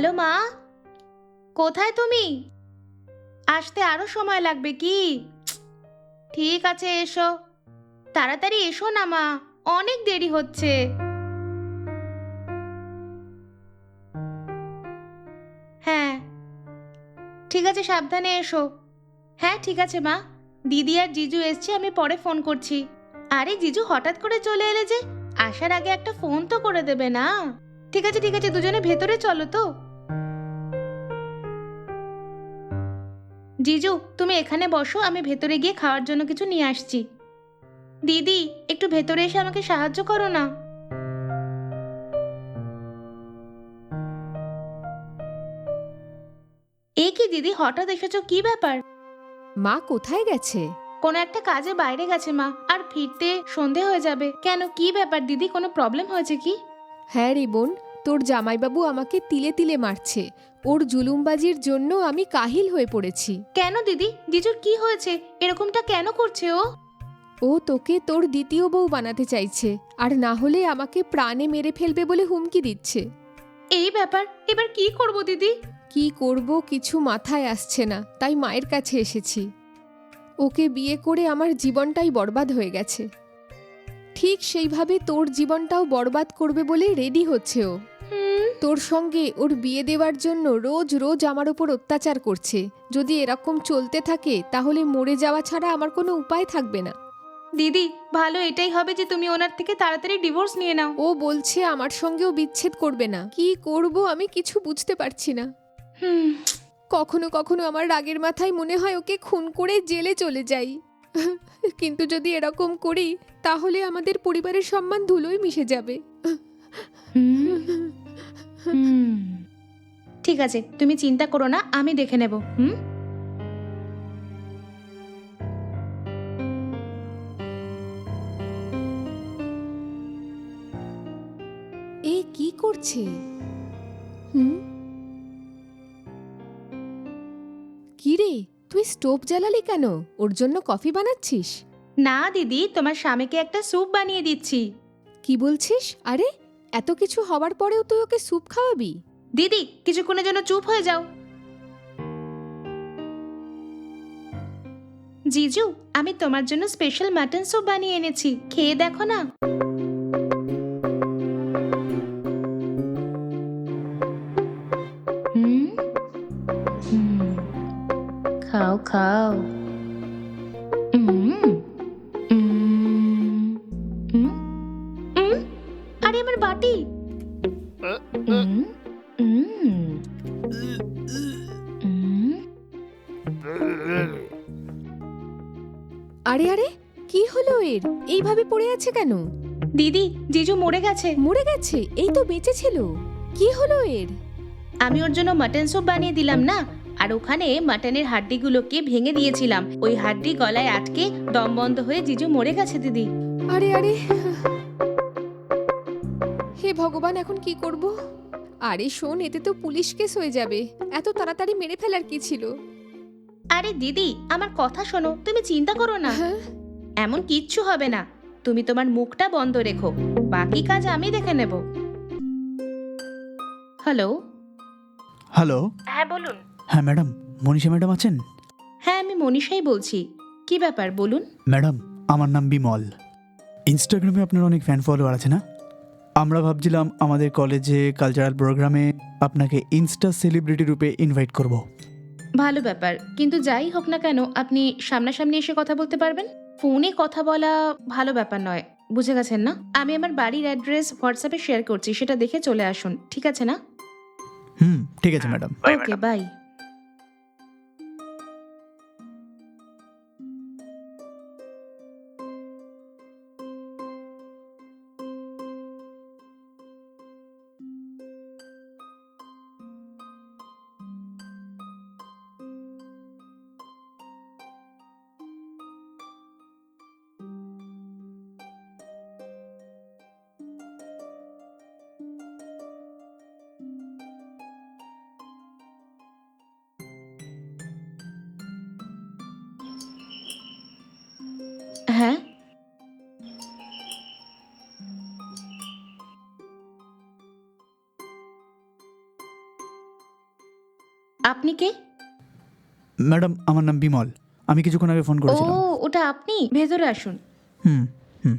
Hello মা। কোথায় তুমি? আসতে আরও সময় লাগবে কি? ঠিক আছে, এসো। তাড়াতাড়ি এসো না মা, অনেক দেরি হচ্ছে। হ্যাঁ ঠিক আছে, সাবধানে এসো। হ্যাঁ ঠিক আছে মা। দিদি আর জিজু এসছে, আমি পরে ফোন করছি। আরে জিজু, হঠাৎ করে চলে এলে যে? আসার আগে একটা ফোন তো করে দেবে না। ঠিক আছে ঠিক আছে, দুজনে ভেতরে চলো তো। জিজু তুমি এখানে বসো আমি ভেতরে গিয়ে খাওয়ার জন্য কিছু নিয়ে আসছি। দিদি একটু ভেতরে এসে আমাকে সাহায্য করো না। এ কি দিদি হঠাৎ এসেছ কি ব্যাপার? মা কোথায় গেছে? কোনো একটা কাজে বাইরে গেছে মা আর ফিরতে সন্ধে হয়ে যাবে। কেন কি ব্যাপার দিদি কোনো প্রবলেম হয়েছে কি? হ্যাঁ রে বোন তোর জামাইবাবু আমাকে তিলে তিলে মারছে। ওর জুলুমবাজির জন্য আমি কাহিল হয়ে পড়েছি। কেন দিদি? জিজুর কি হয়েছে? এরকমটা কেন করছে ও? ও তোকে তোর দ্বিতীয় বউ বানাতে চাইছে আর না হলে আমাকে প্রাণে মেরে ফেলবে বলে হুমকি দিচ্ছে। এই ব্যাপার এবার কি করব দিদি? কি করব কিছু মাথায় আসছে না তাই মায়ের কাছে এসেছি। ওকে বিয়ে করে আমার জীবনটাই বরবাদ হয়ে গেছে। ঠিক সেইভাবে তোর জীবনটাও বরবাদ করবে বলে রেডি হচ্ছে ও। তোর সঙ্গে ওর বিয়ে দেওয়ার জন্য রোজ রোজ আমার ওপর অত্যাচার করছে। যদি এরকম চলতে থাকে তাহলে মরে যাওয়া ছাড়া আমার কোনো উপায় থাকবে না। দিদি ভালো এটাই হবে যে তুমি ওনার থেকে তাড়াতাড়ি ডিভোর্স নিয়ে নাও। ও বলছে আমার সঙ্গেও বিচ্ছেদ করবে না। কি করব আমি কিছু বুঝতে পারছি না। হুম। কখনো কখনো আমার রাগের মাথায় মনে হয় ওকে খুন করে জেলে চলে যাই। কিন্তু যদি এরকম করি তাহলে আমাদের পরিবারের সম্মান ধুলোয় মিশে যাবে। ঠিক আছে তুমি চিন্তা করো না আমি দেখে নেব হুম? এ কি করছে? হুম? কি রে তুই স্টোভ জ্বালালি কেন? ওর জন্য কফি বানাচ্ছিস? না দিদি তোমার স্বামীকে একটা স্যুপ বানিয়ে দিচ্ছি। কি বলছিস? আরে এত কিছু হওয়ার পরেও তুই ওকে স্যুপ খাওয়াবি? দিদি, কিছুক্ষণের জন্য চুপ হয়ে যাও। জিজু, আমি তোমার জন্য স্পেশাল মাটন স্যুপ বানিয়ে এনেছি। খেয়ে দেখো না। খাও খাও। আরে আমার বাটি। হুম হুম হুম আরে আরে কি হলো এর? এইভাবে পড়ে আছে কেন? দিদি জিজু মরে গেছে। মরে গেছে? এই তো বেঁচে ছিল। কি হলো এর? আমি ওর জন্য মাটন স্যুপ বানিয়ে দিলাম না? আর ওখানে মাটনের হাড্ডিগুলোকে ভেঙে দিয়েছিলাম। ওই হাড্ডি গলায় আটকে দম বন্ধ হয়ে জিজু মরে গেছে দিদি। আরে আরে ভগবান এখন কি করব? আরে শোন এতে তো পুলিশ কেস হয়ে যাবে। এত তাড়াতাড়ি মেরে ফেলার কি ছিল? আরে দিদি আমার কথা শোনো তুমি চিন্তা করো না। হ্যাঁ? এমন কিচ্ছু হবে না। তুমি তোমার মুখটা বন্ধ রেখো। বাকি কাজ আমি দেখে নেব। হ্যালো? হ্যালো? হ্যাঁ বলুন। হ্যাঁ ম্যাডাম। মনীষা ম্যাডাম আছেন? হ্যাঁ আমি মনীষাই বলছি। কি ব্যাপার বলুন। ম্যাডাম আমার নাম বিমল। ইনস্টাগ্রামে আপনার অনেক ফ্যান ফলোয়ার আছে না? আমরা ভাবছিলাম আমাদের কলেজে কালচারাল প্রোগ্রামে আপনাকে ইনস্টা সেলিব্রিটি রূপে ইনভাইট করব। ভালো ব্যাপার কিন্তু যাই হোক না কেন আপনি সামনাসামনি এসে কথা বলতে পারবেন? ফোনে কথা বলা ভালো ব্যাপার নয় বুঝে গেছেন না? আমি আমার বাড়ির অ্যাড্রেস হোয়াটসঅ্যাপে শেয়ার করছি সেটা দেখে চলে আসুন ঠিক আছে না? হুম ঠিক আছে ম্যাডাম। ওকে বাই আপনি কে? ম্যাডাম আমার নাম বিমল। আমি কিছুক্ষণ আগে ফোন ও করেছিলাম ওটা আপনি? ভেতরে আসুন। হুম হুম।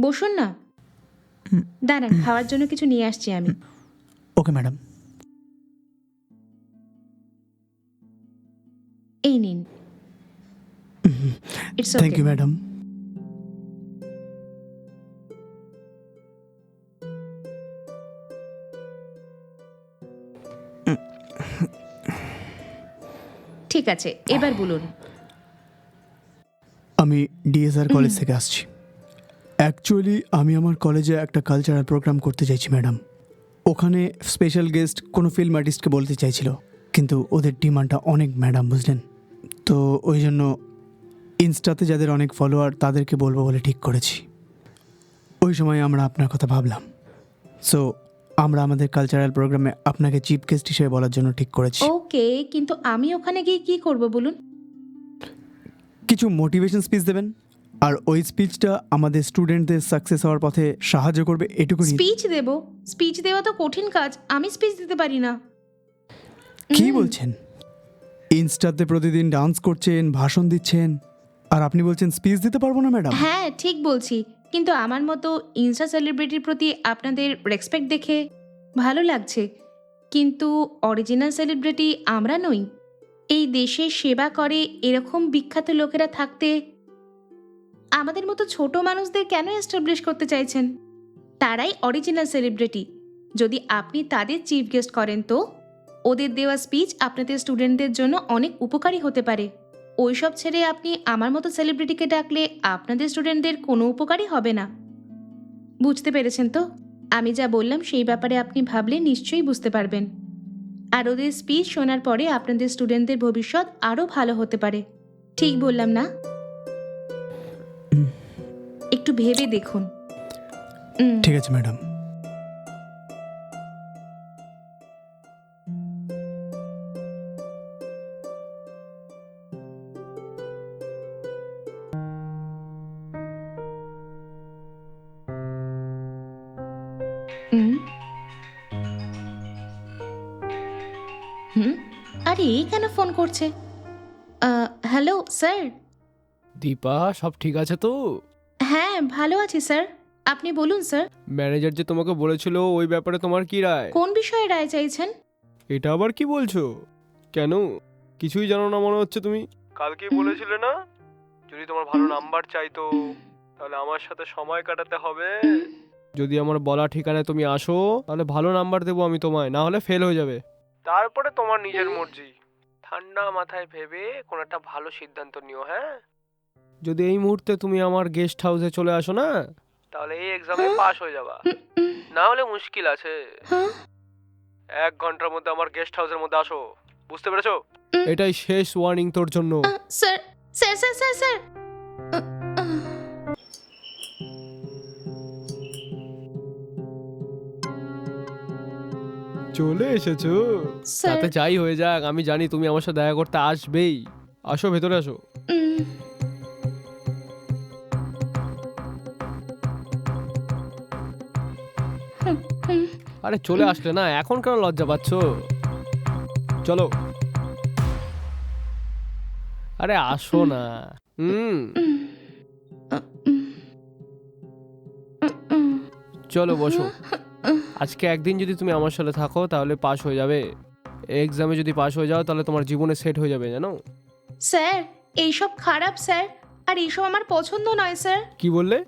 বসুন না। দাঁড়ান খাওয়ার জন্য কিছু নিয়ে আসছি আমি। Okay madam. এই নিন। It's thank you madam. ঠিক আছে এবার বলুন। আমি ডিএসআর কলেজ থেকে আসছি। অ্যাকচুয়ালি আমি আমার কলেজে একটা কালচারাল প্রোগ্রাম করতে চাইছি ম্যাডাম ওখানে স্পেশাল গেস্ট কোনো ফিল্ম আর্টিস্টকে বলতে চাইছিল কিন্তু ওদের ডিমান্ডটা অনেক ম্যাডাম বুঝলেন? তো ওই জন্য ইনস্টাতে যাদের অনেক ফলোয়ার তাদেরকে বলব বলে ঠিক করেছি। ওই সময় আমরা আপনার কথা ভাবলাম। সো আমরা আমাদের কালচারাল প্রোগ্রামে আপনাকে চিফ গেস্ট হিসেবে বলার জন্য ঠিক করেছি। ওকে কিন্তু আমি ওখানে গিয়ে কি করব বলুন? কিছু মোটিভেশন স্পিচ দেবেন আর ওই স্পিচটা আমাদের স্টুডেন্টদের সাকসেস হওয়ার পথে সাহায্য করবে এটুকুনি স্পিচ দেব? স্পিচ দেওয়া তো কঠিন কাজ আমি স্পিচ দিতে পারি না। কি বলছেন? ইনস্টাতে প্রতিদিন ডান্স করছেন ভাষণ দিচ্ছেন আর আপনি বলছেন স্পিচ দিতে পারব না ম্যাডাম হ্যাঁ ঠিক বলছি। কিন্তু আমার মতো ইনস্টা সেলিব্রিটির প্রতি আপনাদের রেসপেক্ট দেখে ভালো লাগছে। কিন্তু অরিজিনাল সেলিব্রিটি আমরা নই। এই দেশে সেবা করে এরকম বিখ্যাত লোকেরা থাকতে আমাদের মতো ছোট মানুষদের কেন এস্টাবলিশ করতে চাইছেন? তারাই অরিজিনাল সেলিব্রিটি যদি আপনি তাদের চিফ গেস্ট করেন তো, ওদের দেওয়া স্পিচ আপনাদের স্টুডেন্টদের জন্য অনেক উপকারী হতে পারে। ওইসব ছেড়ে আপনি আমার মতো সেলিব্রিটিকে ডাকলে আপনাদের স্টুডেন্টদের কোনো উপকারই হবে না। বুঝতে পেরেছেন তো? আমি যা বললাম সেই ব্যাপারে আপনি ভাবলে নিশ্চয়ই বুঝতে পারবেন। আর ওদের স্পিচ শোনার পরে আপনাদের স্টুডেন্টদের ভবিষ্যৎ আরও ভালো হতে পারে। ঠিক বললাম না? একটু ভেবে দেখুন। ঠিক আছে ম্যাডাম হুম? আরে এই কেন ফোন করছে? Hello sir. দীপা সব ঠিক আছে তো? হ্যাঁ ভালো আছি স্যার। আপনি বলুন স্যার। ম্যানেজার যে তোমাকে বলেছিল ওই ব্যাপারে তোমার কি রায়? কোন বিষয়ে রায় চাইছেন? এটা আবার কি বলছো? কেন? কিছুই জানো না মনে হচ্ছে তুমি। কালকেই বলেছিলে না? যদি তোমার ভালো। নাম্বার চাইতো তাহলে আমার সাথে সময় কাটাতে হবে। যদি আমার বলা ঠিকানায় তুমি আসো তাহলে ভালো নাম্বার দেবো আমি তোমায় না হলে ফেল হয়ে যাবে। তারপরে তোমার নিজের মর্জি। ঠান্ডা মাথায় ভেবে কোন একটা ভালো সিদ্ধান্ত নিও হ্যাঁ? যদি এই মুহূর্তে তুমি আমার গেস্ট হাউসে চলে আসো না তাহলে এই এক্সামে? পাস হয়ে যাবা। না হলে মুশকিল আছে? এক ঘণ্টার মধ্যে আমার গেস্ট হাউসের মধ্যে আসো। বুঝতে পেরেছ? এটাই শেষ ওয়ার্নিং তোর জন্য। স্যার স্যার স্যার স্যার চলে এসেছ? স্যার। তাতে যাই হয়ে যাক আমি জানি তুমি আমার সাথে দেখা করতে আসবেই। আসো ভেতরে আসো। উম, আরে চলে আসলে না এখন কেন লজ্জা পাচ্ছ? চলো। আরে আসো না। হুম। চলো বসো। আজকে একদিন যদি তুমি আমার সাথে থাকো তাহলে পাস হয়ে যাবে। এক্সামে যদি পাস হয়ে যাও তাহলে তোমার জীবনে সেট হয়ে যাবে জানো? স্যার এইসব খারাপ স্যার। আর এইসব আমার পছন্দ নয় স্যার। কি বললে?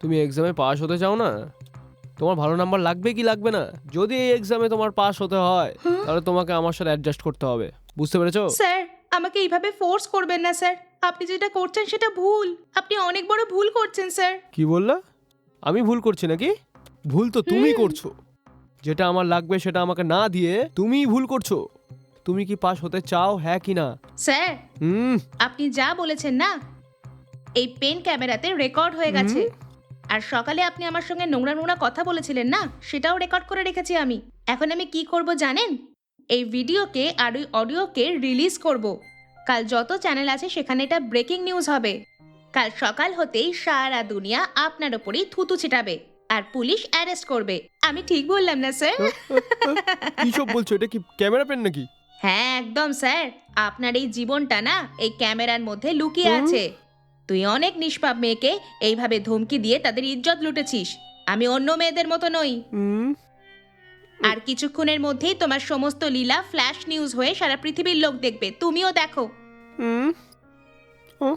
তুমি এক্সামে পাস হতে চাও না? তোমার ভালো নাম্বার লাগবে কি লাগবে না? যদি এই এক্সামে তোমার পাস হতে হয় তাহলে তোমাকে আমার সাথে অ্যাডজাস্ট করতে হবে। বুঝতে পেরেছ? স্যার আমাকে এইভাবে ফোর্স করবেন না স্যার। আপনি যেটা করছেন সেটা ভুল। আপনি অনেক বড় ভুল করছেন স্যার। কি বললা? আমি ভুল করছি নাকি? ভুল তো তুমি করছ। যেটা আমার লাগবে সেটা আমাকে না দিয়ে তুমিই ভুল করছ। তুমি কি পাস হতে চাও হ্যাঁ কি না? স্যার হুম। আপনি যা বলেছেন না এই পেন ক্যামেরাতে রেকর্ড হয়ে গেছে। আর সকালে আপনি আমার সঙ্গে নোংরা নোংরা কথা বলেছিলেন না সেটাও রেকর্ড করে রেখেছি আমি। এখন আমি কি করব জানেন? এই ভিডিওকে আর ওই অডিওকে রিলিজ করব। কাল যত চ্যানেল আছে সেখানে এটা ব্রেকিং নিউজ হবে। কাল সকাল হতেই সারা দুনিয়া আপনার ওপরেই থুতু ছিটাবে। আর পুলিশ অ্যারেস্ট করবে। আমি ঠিক বললাম না স্যার? কি সব বলছো? এটা কি ক্যামেরা পেন নাকি? হ্যাঁ একদম স্যার। আপনার এই জীবনটা না এই ক্যামেরার মধ্যে লুকিয়ে আছে। তুই অনেক নিষ্পাপ মেয়েকে এইভাবে ধমকি দিয়ে তাদের ইজ্জত লুটেছিস। আমি অন্য মেয়েদের মতো নই। আর কিছুক্ষণের মধ্যেই তোমার সমস্ত লীলা ফ্ল্যাশ নিউজ হয়ে সারা পৃথিবীর লোক দেখবে। তুমিও দেখো। হুম। ও